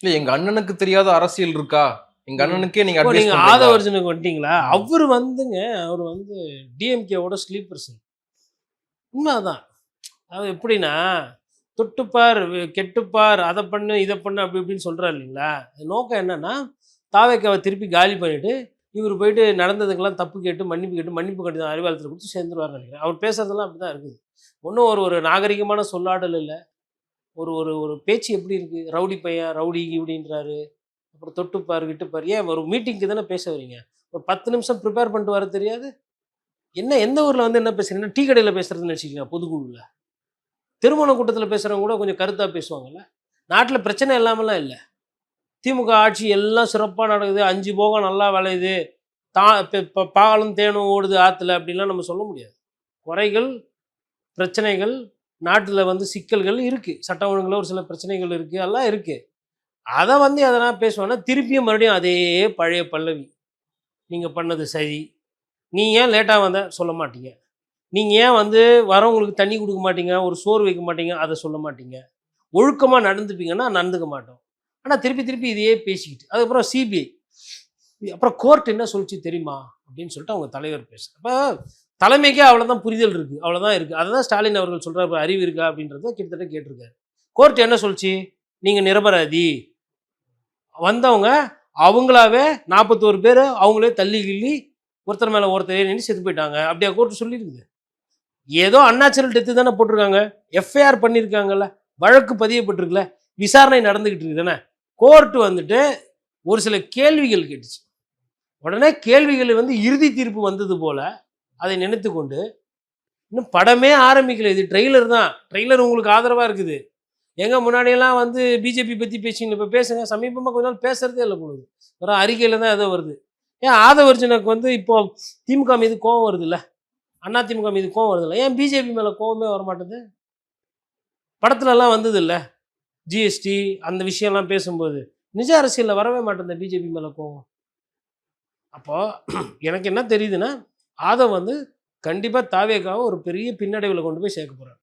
இல்ல எங்க அண்ணனுக்கு தெரியாத அரசியல் இருக்கா? எங்க அண்ணனுக்கே நீங்க நீங்க? ஆதவர்ஜனுக்கு வந்துட்டீங்களா? அவர் வந்துங்க அவர் வந்து டிஎம்கேவோட ஸ்லீப்பர்ஸ் உண்மைதான். அது எப்படின்னா தொட்டுப்பார் கெட்டுப்பார் அதை பண்ணு இதை பண்ணு அப்படி இப்படின்னு சொல்றாரு இல்லைங்களா? நோக்கம் என்னன்னா தாவேக்காவை திருப்பி காலி பண்ணிட்டு இவர் போயிட்டு நடந்ததுக்கெல்லாம் தப்பு கேட்டு மன்னிப்பு கேட்டு மன்னிப்பு கடிதம் அறிவாளத்தில் கொடுத்து சேர்ந்துருவார்னு நினைக்கிறேன். அவர் பேசுறதெல்லாம் அப்படி தான் இருக்குது. ஒன்றும் ஒரு ஒரு நாகரிகமான சொல்லாடல் இல்லை. ஒரு ஒரு ஒரு பேச்சு எப்படி இருக்கு? ரவுடி பையன் ரவுடி இப்படின்றாரு. அப்புறம் தொட்டுப்பார் கிட்டுப்பார். ஏன் ஒரு மீட்டிங்க்கு தானே பேச வரீங்க ஒரு பத்து நிமிஷம் ப்ரிப்பேர் பண்ணிட்டு வர தெரியாது? என்ன எந்த ஊரில் வந்து என்ன பேசுகிறீங்கன்னா டீ கடையில் பேசுறதுன்னு வச்சுக்கோங்க பொதுக்குழுவில் திருமண கூட்டத்தில் பேசுகிறவங்க கூட கொஞ்சம் கருத்தாக பேசுவாங்கல்ல? நாட்டில் பிரச்சனை இல்லாமலாம் இல்லை. திமுக ஆட்சி எல்லாம் சிறப்பாக நடக்குது. அஞ்சு போகம் நல்லா விளையுது. தா பாலும் தேனும் ஓடுது ஆற்றுல அப்படின்லாம் நம்ம சொல்ல முடியாது. குறைகள் பிரச்சனைகள் நாட்டில் வந்து சிக்கல்கள் இருக்குது சட்ட ஒழுங்கில் ஒரு சில பிரச்சனைகள் இருக்குது எல்லாம் இருக்குது அதை வந்து எதனா பேசுவேன்னா திருப்பியும் மறுபடியும் அதே பழைய பல்லவி. நீங்கள் பண்ணது சரி. நீ ஏன் லேட்டாக வந்த? சொல்ல மாட்டீங்க. நீங்கள் ஏன் வந்து வரவங்களுக்கு தண்ணி கொடுக்க மாட்டீங்க? ஒரு சோறு வைக்க மாட்டீங்க? அதை சொல்ல மாட்டீங்க. ஒழுக்கமாக நடந்துப்பீங்கன்னா நடந்துக்க மாட்டோம். ஆனால் திருப்பி திருப்பி இதையே பேசிக்கிட்டு அதுக்கப்புறம் சிபிஐ அப்புறம் கோர்ட் என்ன சொல்லிச்சு தெரியுமா? அப்படின்னு சொல்லிட்டு அவங்க தலைவர் பேசுகிறார் அப்போ தலைமைக்கே அவ்வளோதான் புரிதல் இருக்குது அவ்வளோதான் இருக்குது அதை தான் ஸ்டாலின் அவர்கள் சொல்கிற அறிவு இருக்கா? அப்படின்றத கிட்டத்தட்ட கேட்டிருக்காரு. கோர்ட் என்ன சொல்லிச்சு? நீங்கள் நிரபராதி. வந்தவங்க அவங்களாவே நாற்பத்தோரு பேர் அவங்களே தள்ளி கிள்ளி ஒருத்தர் மேலே ஒருத்தர் நின்று செத்து போயிட்டாங்க. அப்படியா கோர்ட் சொல்லியிருக்குது ஏதோ அன்னாச்சுரல் டெத்து தானே போட்டிருக்காங்க. எஃப்ஐஆர் பண்ணியிருக்காங்கல்ல வழக்கு பதியப்பட்டிருக்குல்ல. விசாரணை நடந்துக்கிட்டு இருக்குது தானே கோர்ட்டு வந்துட்டு ஒரு சில கேள்விகள் கேட்டுச்சு. உடனே கேள்விகள் வந்து இறுதி தீர்ப்பு வந்தது போல அதை நினைத்து கொண்டு இன்னும் படமே ஆரம்பிக்கல. இது ட்ரெய்லர் தான். ட்ரெய்லர் உங்களுக்கு ஆதரவாக இருக்குது. எங்க முன்னாடியெல்லாம் வந்து பிஜேபி பற்றி பேசிங்க இப்போ பேசுங்க. சமீபமாக கொஞ்ச நாள் பேசுறதே இல்லை பொழுது. வெறும் அறிக்கையில் தான் ஏதோ வருது. ஏன் ஆதவர்ஜனுக்கு வந்து இப்போ திமுக மீது கோவம் வருது இல்லை அண்ணா திமுக மீது கோவம் வருது இல்லை ஏன் பிஜேபி மேலே கோவமே வரமாட்டேது படத்துலலாம் வந்தது இல்லை ஜிஎஸ்டி அந்த விஷயம்லாம் பேசும்போது. நிஜ அரசியலில் வரவே மாட்டேன் பிஜேபி மேலே கோவம். அப்போது எனக்கு என்ன தெரியுதுன்னா ஆதவ் வந்து கண்டிப்பாக தாவேக்காவை ஒரு பெரிய பின்னடைவில் கொண்டு போய் சேர்க்க போகிறார்